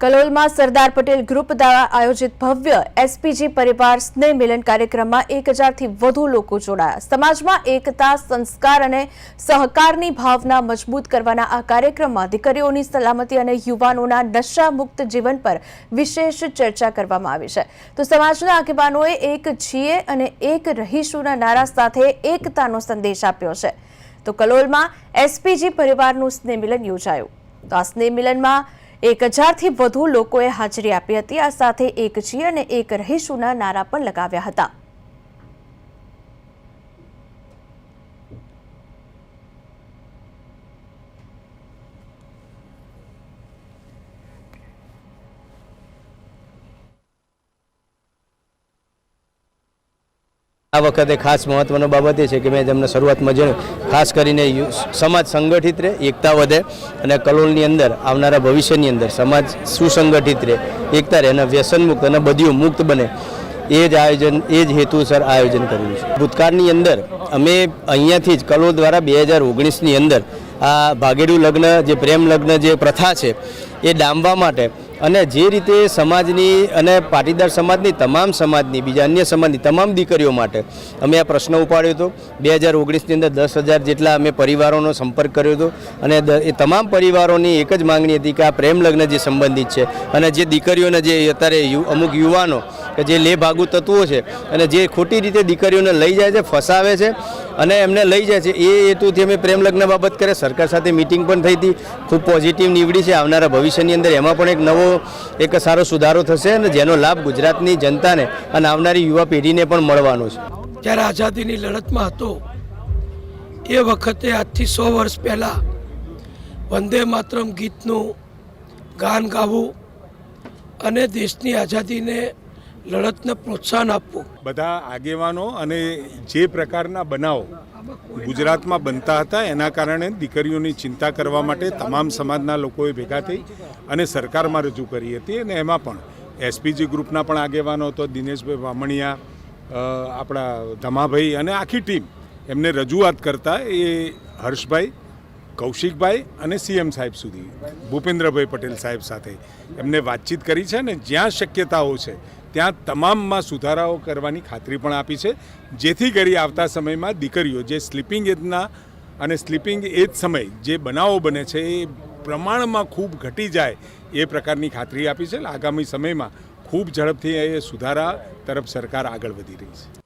કલોલમાં Sardar Patel group દ્વારા આયોજિત ભવ્ય એસપીજી પરિવાર સ્નેહ મિલન કાર્યક્રમમાં એક હજારથી વધુ લોકો જોડાયા. સમાજમાં એકતા, સંસ્કાર અને સહકારની ભાવના મજબૂત કરવાના આ કાર્યક્રમમાં દીકરીઓની સલામતી અને યુવાનોના નશા મુક્ત જીવન પર વિશેષ ચર્ચા કરવામાં આવી છે. તો સમાજના આગેવાનોએ એક છીએ અને એક રહીશુના નારા સાથે એકતાનો સંદેશ આપ્યો છે. તો કલોલમાં એસપીજી પરિવારનું સ્નેહ મિલન યોજાયું. તો આ સ્નેહ મિલનમાં એક હજારથી વધુ લોકોએ હાજરી આપી હતી. આ સાથે એક જી અને એક રહીશુના નારા પણ લગાવ્યા હતા. આ વખતે ખાસ મહત્વનો બાબત એ છે કે મેં તમને શરૂઆતમાં જણાવ્યું ખાસ કરીને સમાજ સંગઠિત રહે, એકતા વધે અને કલોલની અંદર, આવનારા ભવિષ્યની અંદર સમાજ સુસંગઠિત રહે, એકતા રહે અને વ્યસનમુક્ત અને બધીઓ મુક્ત બને. એ જ આયોજન, એ જ હેતુસર આયોજન કર્યું છે. ભૂતકાળની અંદર અમે અહીંયાથી જ કલોલ દ્વારા બે હજાર ઓગણીસની અંદર આ ભાગેડું લગ્ન, જે પ્રેમ લગ્ન જે પ્રથા છે, એ ડામવા માટે અને જે રીતે સમાજની અને પાટીદાર સમાજની, તમામ સમાજની, બીજા અન્ય સમાજની, તમામ દીકરીઓ માટે અમે આ પ્રશ્ન ઉપાડ્યો હતો. બે હજાર ઓગણીસની અંદર દસ હજાર જેટલા અમે પરિવારોનો સંપર્ક કર્યો હતો અને એ તમામ પરિવારોની એક જ માંગણી હતી કે આ પ્રેમ લગ્ન જે સંબંધિત છે અને જે દીકરીઓને જે અત્યારે અમુક યુવાનો કે જે લે ભાગુ તત્વો છે અને જે ખોટી રીતે દીકરીઓને લઈ જાય છે, ફસાવે છે અને એમને લઈ જાય છે, એ હેતુથી અમે પ્રેમ લગ્ન બાબત કરે. સરકાર સાથે મિટિંગ પણ થઈ હતી. ખૂબ પોઝિટિવ નીવડી છે. આવનારા ભવિષ્યની અંદર એમાં પણ એક નવો, એક સારો સુધારો થશે અને જેનો લાભ ગુજરાતની જનતાને અને આવનારી યુવા પેઢીને પણ મળવાનો છે. જ્યારે આઝાદીની લડતમાં હતો, એ વખતે આજથી સો વર્ષ પહેલાં વંદે માતરમ ગીતનું ગાન ગાવું અને દેશની આઝાદીને લડતને પ્રોત્સાહન આપવું. બધા આગેવાનો અને જે પ્રકારના બનાવો ગુજરાતમાં બનતા હતા, એના કારણે દીકરીઓની ચિંતા કરવા માટે તમામ સમાજના લોકોએ ભેગા થઈ અને સરકારમાં રજૂ કરી હતી અને એમાં પણ એસપીજી ગ્રુપના પણ આગેવાનો હતો, દિનેશભાઈ વામણિયા આપણા ધમાભાઈ અને આખી ટીમ એમને રજૂઆત કરતા એ હર્ષભાઈ, કૌશિકભાઈ અને સીએમ સાહેબ સુધી, ભૂપેન્દ્રભાઈ પટેલ સાહેબ સાથે એમને વાતચીત કરી છે અને જ્યાં શક્યતાઓ છે ત્યાં તમામમાં સુધારાઓ કરવાની ખાતરી પણ આપી છે. જેથી કરી આવતા સમયમાં દીકરીઓ જે સ્લીપિંગ એજના અને સ્લીપિંગ એજ સમય જે બનાવો બને છે, એ પ્રમાણમાં ખૂબ ઘટી જાય એ પ્રકારની ખાતરી આપી છે. આગામી સમયમાં ખૂબ ઝડપથી એ સુધારા તરફ સરકાર આગળ વધી રહી છે.